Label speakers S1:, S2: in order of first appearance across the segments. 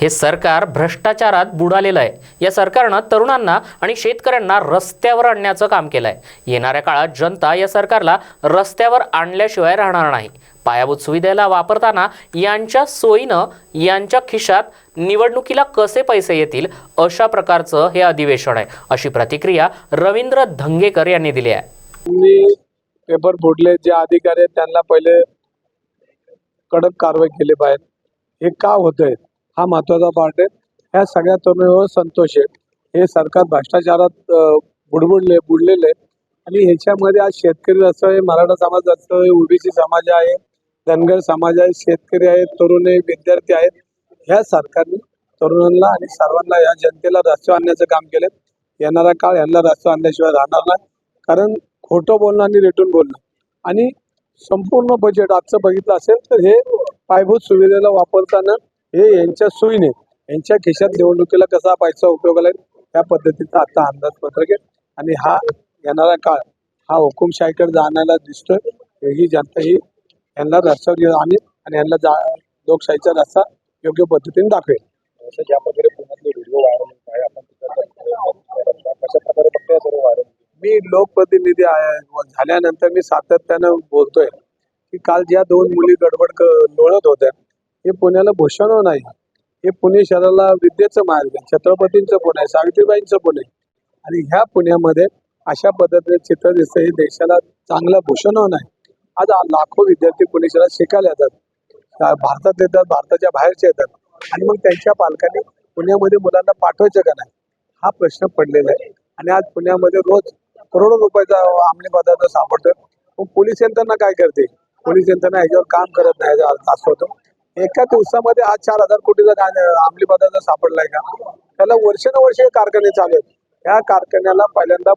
S1: हे सरकार भ्रष्टाचारात बुडालेलं आहे. या सरकारनं तरुणांना आणि शेतकऱ्यांना रस्त्यावर आणण्याचं काम केलंय. येणाऱ्या काळात जनता या सरकारला रस्त्यावर आणल्याशिवाय राहणार नाही. पायाभूत सुविधेला वापरताना यांच्या सोयीनं यांच्या खिशात निवडणुकीला कसे पैसे येतील अशा प्रकारचं हे अधिवेशन आहे. अशी प्रतिक्रिया रवींद्र धंगेकर यांनी दिली आहे.
S2: मी पेपर फोडले जे अधिकारी आहेत त्यांना पहिले कडक कारवाई केली पाहिजे हे का होतंय? हा महत्त्वाचा पार्ट आहे. ह्या सगळ्या तरुणांवर संतोष आहे. हे सरकार भ्रष्टाचारात बुडबुडले बुडलेले आणि ह्याच्यामध्ये आज शेतकरी असं आहे मराठा समाज असं आहे ओबीसी समाज आहे धनगर समाज आहे शेतकरी आहेत तरुण आहे विद्यार्थी आहेत. ह्या सरकारने तरुणांना आणि सर्वांना या जनतेला रस्त्यावर आणण्याचं काम केलं येणारा काळ यांना रस्त्यावर आणल्याशिवाय राहणार नाही. कारण खोटं बोलणं आणि रेटून बोलणं. आणि संपूर्ण बजेट आजचं बघितलं असेल तर हे पायाभूत सुविधेला वापरताना हे यांच्या सोयीने यांच्या खिशात निवडणुकीला कसा पैसा उपयोगाला त्या पद्धतीचा आता अंदाजपत्रक आहे. आणि हा येणारा काळ हा हुकुमशाहीकडे जाण्याला दिसतोय. ही जनता ही यांना रस्त्यावर आणेल आणि यांना जा लोकशाहीचा रस्ता योग्य पद्धतीने दाखवेल.
S3: ज्या प्रकारे पुण्यातले व्हिडिओ व्हायरल होत आहे आपण तिकडचा कशा प्रकारे बघतोय सर्व व्हायरल
S2: मी लोकप्रतिनिधी झाल्यानंतर मी सातत्यानं बोलतोय की काल ज्या दोन मुली गडबड लोळत होत्या हे पुण्याला भूषण नाही हे पुणे शहराला विद्येचं मार्ग आहे. छत्रपतींचं पुणे आहे. सावित्रीबाईंचं पुणे आणि ह्या पुण्यामध्ये अशा पद्धतीने चित्र दिसतं हे देशाला चांगलं भूषण नाही आज लाखो विद्यार्थी पुणे शहरात शिकायला येतात. भारतात येतात. भारताच्या बाहेरचे येतात. आणि मग त्यांच्या पालकांनी पुण्यामध्ये मुलांना पाठवायचं का नाही? हा प्रश्न पडलेला आहे. आणि आज पुण्यामध्ये रोज करोडो रुपयाचा अंमली पदार्थ सापडतोय. मग पोलीस यंत्रणा काय करते? पोलीस यंत्रणा ह्याच्यावर काम करत नाही. असं होतं. एका दिवसामध्ये आज चार हजार कोटीचा काय अंमली पदार्थ सापडलाय का? त्याला वर्षानुवर्ष हे कारखाने चालू आहेत. या कारखान्याला पहिल्यांदा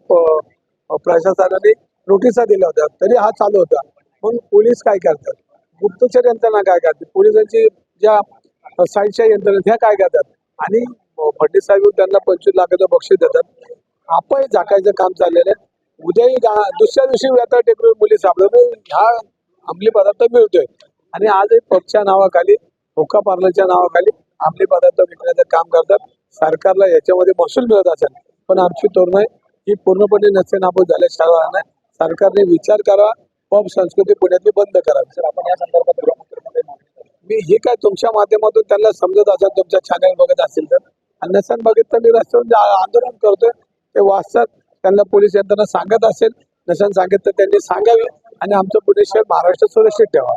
S2: प्रशासनाने नोटिसा दिल्या होत्या. तरी हा चालू होता. मग पोलीस काय करतात? गुप्तचर यंत्रणा काय करते पोलिसांची ज्या साईडच्या यंत्रणा ह्या काय करतात? आणि फडणीस साहेब त्यांना पंचवीस लाखाचं बक्षीस देतात. आपण झाकायचं काम चाललेलं आहे. उद्याही दुसऱ्या दिवशी व्यथा टेकडून मुली सापडत ह्या अंमली पदार्थ मिळतोय. आणि आजही पक्षच्या नावाखाली होका पार्लरच्या नावाखाली अंमली पदार्थ विकण्याचं काम करतात. सरकारला याच्यामध्ये महसूल मिळत असेल पण आमची तरुणाई ही पूर्णपणे नसे नाबूद झाल्याशिवाय नाही सरकारने विचार करावा पब संस्कृती पुण्यातली बंद करावी
S3: सर आपण या संदर्भात.
S2: मी हे काय तुमच्या माध्यमातून त्यांना समजत असेल तुमच्या चॅनल बघत असेल तर? आणि नसेल बघितलं मी रस्त्यावर आंदोलन करतोय. ते वाचतात त्यांना पोलीस यंत्रणा सांगत असेल नसेल सांगितलं तर त्यांनी सांगावे आणि आमचं पुणे शहर महाराष्ट्र सुरक्षित ठेवा.